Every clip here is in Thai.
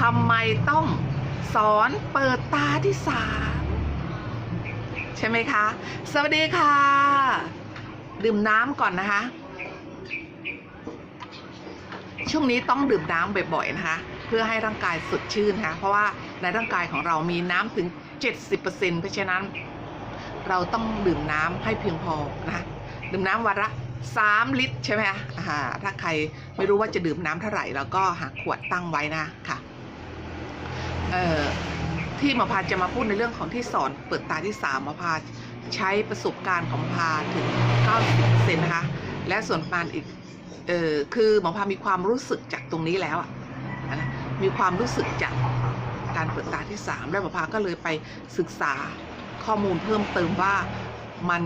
ทำไมต้องสอนเปิดตาที่สามใช่ไหมคะ สวัสดีค่ะ ดื่มน้ำก่อนนะคะ ช่วงนี้ต้องดื่มน้ำบ่อยๆนะคะ เพื่อให้ร่างกายสดชื่นนะคะเพราะว่าในร่างกายของเรามีน้ำถึง 70%เพราะฉะนั้น เราต้องดื่มน้ำให้เพียงพอนะดื่มน้ำวันละ3ลิตรใช่ไหมคะถ้าใครไม่รู้ว่าจะดื่มน้ำเท่าไหร่เราก็หาขวดตั้งไว้นะค่ะเอ่อ ที่หมอพาจะมาพูดในเรื่องของที่สอนเปิดตาที่3หมอพาใช้ประสบการณ์ของพาถึง 90%นะคะและส่วนประมาณอีกเออคือหมอพามีความรู้สึกจากตรงนี้แล้วอะนะมีความรู้สึกจากการเปิดตาที่3แล้วหมอพาก็เลยไปศึกษาข้อมูลเพิ่มเติมว่ามัน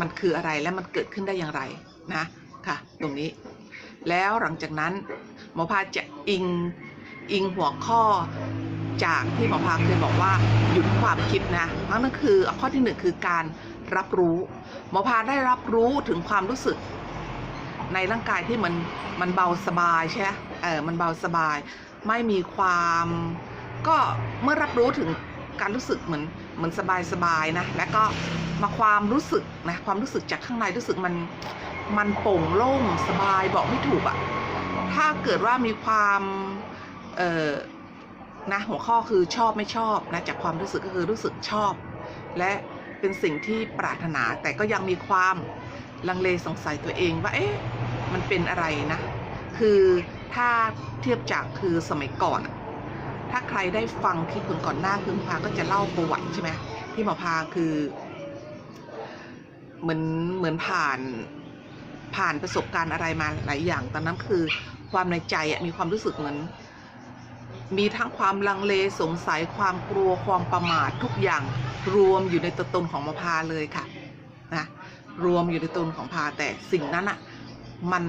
มันคืออะไรและมันเกิดขึ้นได้อย่างไรนะค่ะตรงนี้ แล้วหลังจากนั้นหมอพาจะอิงอิงหัวข้อ จากที่หมอพาเคยบอกว่าหยุดความคิดนะนั่นคือข้อที่หนึ่งคือการรับรู้หมอพาได้รับรู้ถึงความรู้สึก ในร่างกายที่มันมันเบาสบายใช่ไหมเออมันเบาสบาย ไม่มีความก็เมื่อรับรู้ถึงการรู้สึกเหมือนเหมือนสบายสบายนะแล้วก็มาความรู้สึกนะความรู้สึกจากข้างในรู้สึกมันมันโปร่งโล่งสบายบอกไม่ถูกอะ่ะถ้าเกิดว่ามีความเออ นะหัวข้อคือชอบไม่ชอบนะจากความรู้สึกก็คือรู้สึกชอบ และเป็นสิ่งที่ปรารถนาแต่ก็ยังมีความลังเลสงสัยตัวเองว่าเอ๊ะมันเป็นอะไรนะ คือถ้าเทียบจากคือสมัยก่อน ถ้าใครได้ฟังคลิปคนก่อนหน้าคือหมอพาก็จะเล่าประวัติใช่ไหมที่หมอพาคือเหมือนเหมือนผ่านผ่านประสบการณ์อะไรมาหลายอย่าง ตอนนั้นคือความในใจมีความรู้สึกเหมือน มีทั้งความลังเลสงสัยความกลัวความประมาททุกอย่างรวมอยู่ในตัวตนของมะพาเลยค่ะนะรวมอยู่ในตัวตนของพาแต่สิ่งนั้นอะมัน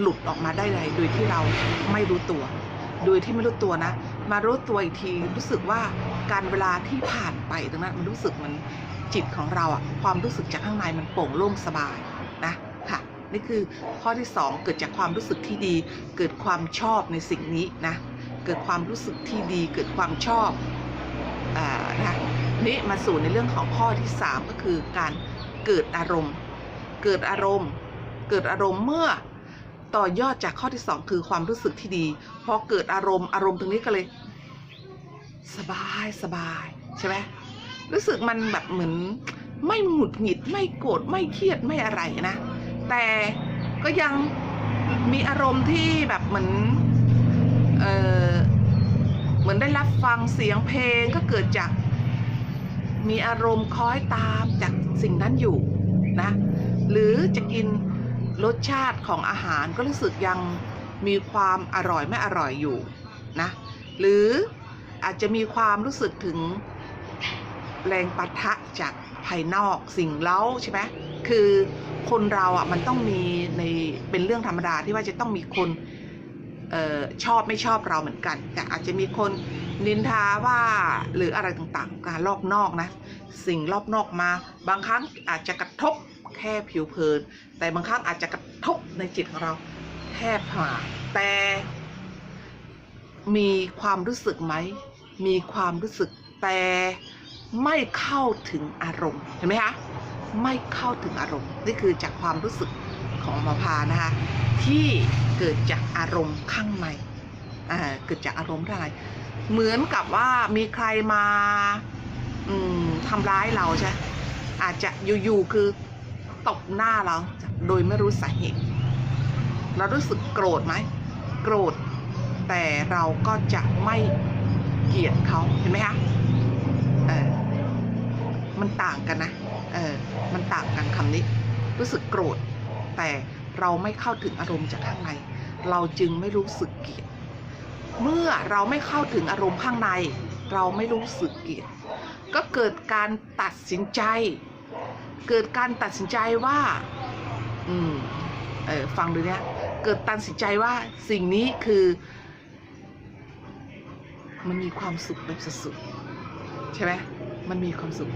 หลุดออกมาได้เลยโดยที่เราไม่รู้ตัว โดยที่ไม่รู้ตัวนะ มารู้ตัวอีกทีรู้สึกว่าการเวลาที่ผ่านไปตรงนั้นมันรู้สึกมันจิตของเราอะความรู้สึกจากข้างในมันโปร่งโล่งสบายนะค่ะนี่คือข้อที่สองเกิดจากความรู้สึกที่ดี เกิดความชอบในสิ่งนี้นะ เกิดความรู้สึกที่ดี เกิดความชอบอนะนี่มาสู่ในเรื่องของข้อที่ 3 ก็คือการเกิดอารมณ์ เกิดอารมณ์ เกิดอารมณ์เมื่อต่อยอดจากข้อที่ 2 คือความรู้สึกที่ดีพอเกิดอารมณ์อารมณ์ตรงนี้ก็เลย สบายสบายใช่ไหมรู้สึกมันแบบเหมือนไม่หงุดหงิดไม่โกรธไม่เครียดไม่อะไรนะ แต่ก็ยังมีอารมณ์ที่แบบเหมือนเออเหมือน ได้รับฟังเสียงเพลงก็เกิดจากมีอารมณ์คล้อยตามจากสิ่งนั้นอยู่นะหรือจะกินรสชาติของอาหารก็รู้สึกยังมีความอร่อยไม่อร่อยอยู่นะหรืออาจจะมีความรู้สึกถึงแรงปะทะจากภายนอกสิ่งเล้าใช่ไหมคือคนเราอะมันต้องมีในเป็นเรื่องธรรมดาที่ว่าจะต้องมีคน ออชอบไม่ชอบเราเหมือนกัน แต่อาจจะมีคนนินทาว่าหรืออะไรต่างๆ การรอบนอกนะ สิ่งรอบนอกมา บางครั้งอาจจะกระทบแค่ผิวเผิน แต่บางครั้งอาจจะกระทบในจิตของเราแทบผ่าแต่มีความรู้สึกไหม มีความรู้สึกแต่ไม่เข้าถึงอารมณ์ เห็นไหมคะ ไม่เข้าถึงอารมณ์ นี่คือจากความรู้สึก ของหมอพานะคะ ที่เกิดจากอารมณ์ข้างในอ่าเกิดจากอารมณ์อะไร เหมือนกับว่ามีใครมาอืมทำร้ายเราใช่อาจจะอยู่ๆคือตบหน้าเราโดยไม่รู้สาเหตุ เรารู้สึกโกรธไหมโกรธ แต่เราก็จะไม่เกลียดเขาเห็นไหมคะเออมันต่างกันนะเออมันต่างกันคำนี้ รู้สึกโกรธ แต่เราไม่เข้าถึงอารมณ์จากข้างใน เราจึงไม่รู้สึกเกลียด เมื่อเราไม่เข้าถึงอารมณ์ข้างใน เราไม่รู้สึกเกลียด ก็เกิดการตัดสินใจ เกิดการตัดสินใจว่า อืม เออฟังดูเนี้ยเกิดตัดสินใจว่าสิ่งนี้คือ มันมีความสุขแบบสุดๆใช่ไหมมันมีความสุข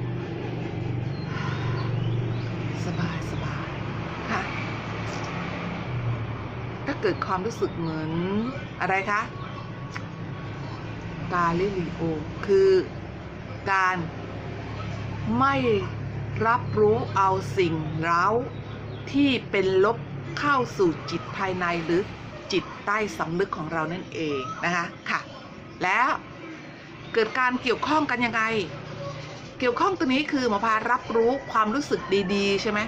สบายสบายค่ะ ก็ เกิดความรู้สึกเหมือนอะไรคะกาลิลิโอ คือการไม่รับรู้เอาสิ่งเร้า ที่เป็นลบเข้าสู่จิตภายในหรือจิตใต้สำนึกของเรานั่นเองนะคะค่ะ แล้วเกิดการเกี่ยวข้องกันยังไง เกี่ยวข้องตัวนี้คือหมอพารับรู้ความรู้สึกดี ๆ ใช่ไหม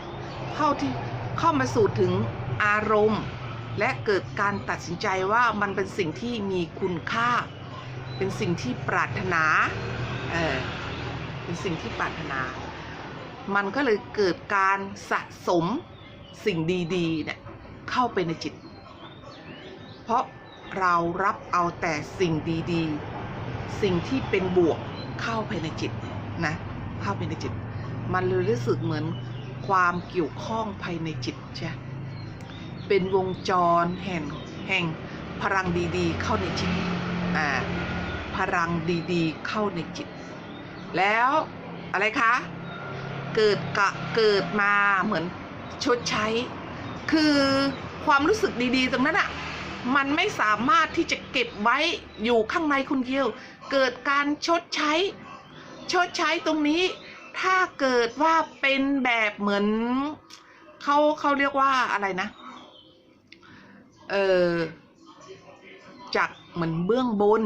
เข้าที่เข้ามาสู่ถึงอารมณ์ และเกิดการตัดสินใจว่ามันเป็นสิ่งที่มีคุณค่า เป็นสิ่งที่ปรารถนาเออเป็นสิ่งที่ปรารถนา มันก็เลยเกิดการสะสมสิ่งดีๆเนี่ยเข้าไปในจิต เพราะเรารับเอาแต่สิ่งดีๆ สิ่งที่เป็นบวกเข้าไปในจิตนะเข้าไปในจิต มันเลยรู้สึกเหมือนความเกี่ยวข้องภายในจิตใช่ เป็นวงจรแห่งแห่งพลังดีๆ เข้าในจิตอ่าพลังดีๆ เข้าในจิต แล้วอะไรคะ เกิดกะเกิดมาเหมือนชดใช้ คือความรู้สึกดีๆ ตรงนั้นอะมันไม่สามารถที่จะเก็บไว้อยู่ข้างในคุณเดียว เกิดการชดใช้ ชดใช้ตรงนี้ ถ้าเกิดว่าเป็นแบบเหมือนเขาเขาเรียกว่าอะไรนะ เออจากเหมือนเบื้องบน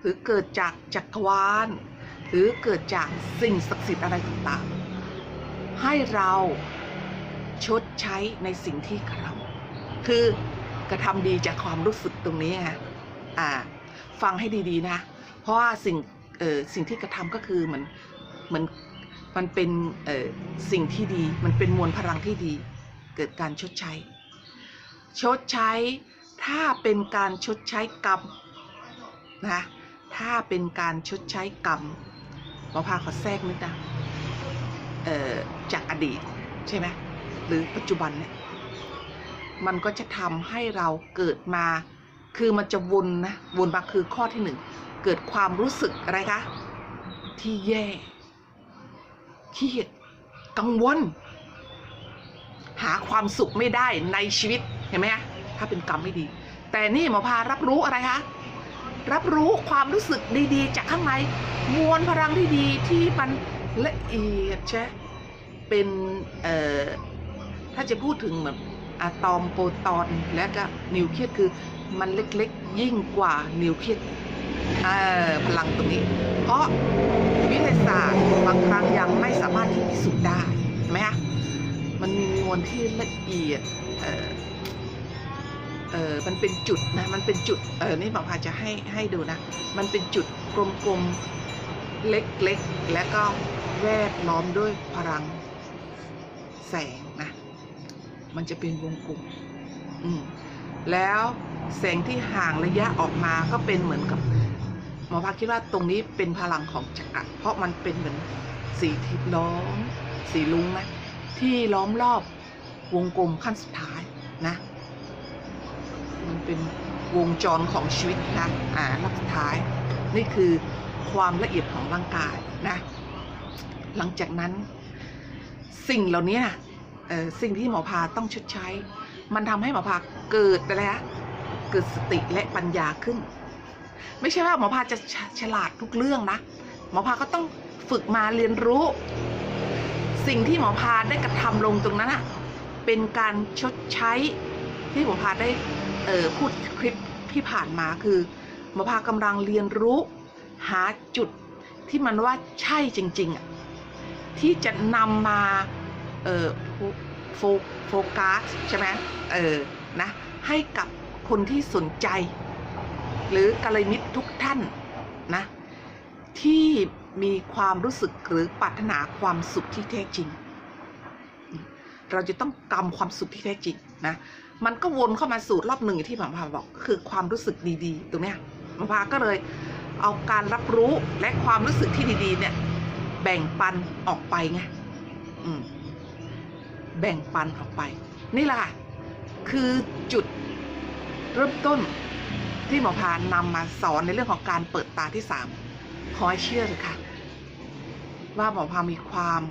หรือเกิดจากจักรวาลหรือเกิดจากสิ่งศักดิ์สิทธิ์อะไรต่างๆ ให้เราชดใช้ในสิ่งที่กระทำคือกระทำดีจากความรู้สึกตรงนี้ไงอ่า ฟังให้ดีๆนะ เพราะว่าสิ่งเออสิ่งที่กระทำก็คือเหมือนเหมือนมันเป็นเออสิ่งที่ดี มันเป็นมวลพลังที่ดี เกิดการชดใช้ ชดใช้ ถ้าเป็นการชดใช้กรรมนะถ้าเป็นการชดใช้กรรมหมอพาขอแทรกนิดนะเอ่อจากอดีตใช่ไหมหรือปัจจุบันเนี่ยมันก็จะทำให้เราเกิดมา คือมันจะวนนะวนมาคือข้อที่หนึ่งเกิดความรู้สึกอะไรคะที่แย่เครียดกังวล หาความสุขไม่ได้ในชีวิต เห็นไหมคะถ้าเป็นกรรมไม่ดี แต่นี่หมอพารับรู้อะไรคะรับรู้ความรู้สึกดีๆ จากข้างในมวลพลังที่ดีที่มันละเอียดใช่เป็นเอ่อถ้าจะพูดถึงแบบอะตอมโปรตอนและก็นิวเคลียสคือมันเล็กๆ ยิ่งกว่านิวเคลียสเอ่อพลังตรงนี้ เพราะวิทยาศาสตร์บางครั้งยังไม่สามารถที่พิสูจน์ได้เห็นไหมคะมันมีมวลที่ละเอียดเอ่อ เออมันเป็นจุดนะมันเป็นจุดเออนี่หมอพาจะให้ให้ดูนะ มันเป็นจุดกลมๆเล็กๆและก็แวดล้อมด้วยพลังแสงนะ มันจะเป็นวงกลมอืมแล้วแสงที่ห่างระยะออกมาก็เป็นเหมือนกับหมอพาคิดว่าตรงนี้เป็นพลังของจักรเพราะมันเป็นเหมือนสีทิศล้อมสีลุงนะที่ล้อมรอบวงกลมขั้นสุดท้ายนะ เป็นวงจรของชีวิตนะอ่ารอบสุดท้าย นี่คือความละเอียดของร่างกายนะหลังจากนั้นสิ่งเหล่านี้สิ่งที่หมอพาต้องชดใช้ มันทำให้หมอพาเกิดอะไรฮะเกิดสติและปัญญาขึ้น ไม่ใช่ว่าหมอพาจะฉฉลาดทุกเรื่องนะหมอพาก็ต้องฝึกมาเรียนรู้ สิ่งที่หมอพาได้กระทำลงตรงนั้นอะเป็นการชดใช้ที่หมอพาได้ เออพูดคลิปที่ผ่านมาคือหมอพากำลังเรียนรู้หาจุดที่มันว่าใช่จริงๆอะที่จะนำมาเออโฟโฟกัสใช่ไหมเออนะให้กับคนที่สนใจ หรือกัลยมิตรทุกท่านนะที่มีความรู้สึกหรือปรารถนาความสุขที่แท้จริง เราจะต้องกำความสุขที่แท้จริงนะมันก็วนเข้ามาสู่รอบหนึ่งที่หมอพาบอกคือความรู้สึกดีๆ ตรงเนี้ยหมอพาก็เลยเอาการรับรู้และความรู้สึกที่ดีๆ เนี่ย แบ่งปันออกไปไงอืมแบ่งปันออกไป นี่แหละค่ะคือจุดเริ่มต้นที่หมอพานำมาสอนในเรื่องของการเปิดตาที่สามขอให้เชื่อเลยค่ะ ว่าหมอพามีความ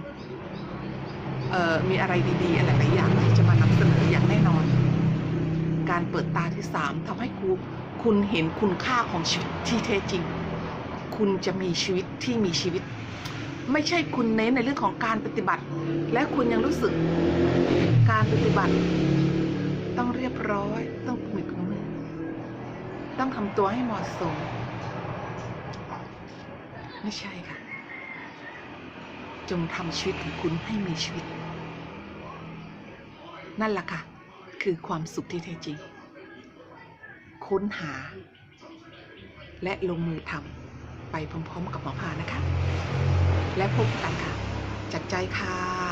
มีอะไรดีๆอะไรหลายอย่างที่จะมานำเสนออย่างแน่นอน การเปิดตาที่สามทำให้ครูคุณเห็นคุณค่าของชีวิตที่แท้จริง คุณจะมีชีวิตที่มีชีวิต ไม่ใช่คุณเน้นในเรื่องของการปฏิบัติ และคุณยังรู้สึก การปฏิบัติ ต้องเรียบร้อยต้องมีถุงมือต้องทำตัวให้เหมาะสม ไม่ใช่ค่ะ จงทำชีวิตของคุณให้มีชีวิต นั่นแหละค่ะ คือความสุขที่แท้จริง ค้นหา และลงมือทำไปพร้อมๆกับหมอพานะคะ และพบกันค่ะจัดใจค่ะ